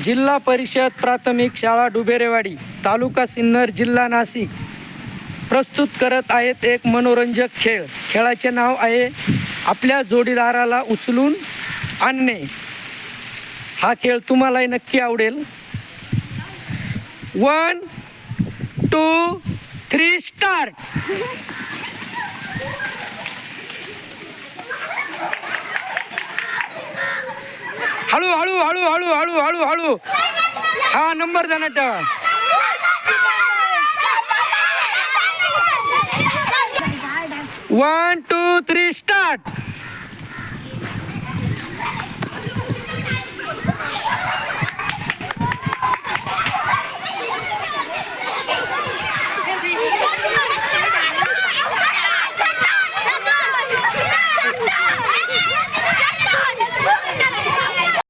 जिल्हा परिषद प्राथमिक शाळा डुबेरेवाडी तालुका सिन्नर जिल्हा नाशिक प्रस्तुत करत आहेत एक मनोरंजक खेळ. खेळाचे नाव आहे आपल्या जोडीदाराला उचलून आणणे. हा खेळ तुम्हालाही नक्की आवडेल. वन टू थ्री स्टार्ट हळू हळू हळू हळू हळू हळू हळू. हा नंबर जाणार ठेवा वन टू थ्री स्टार्ट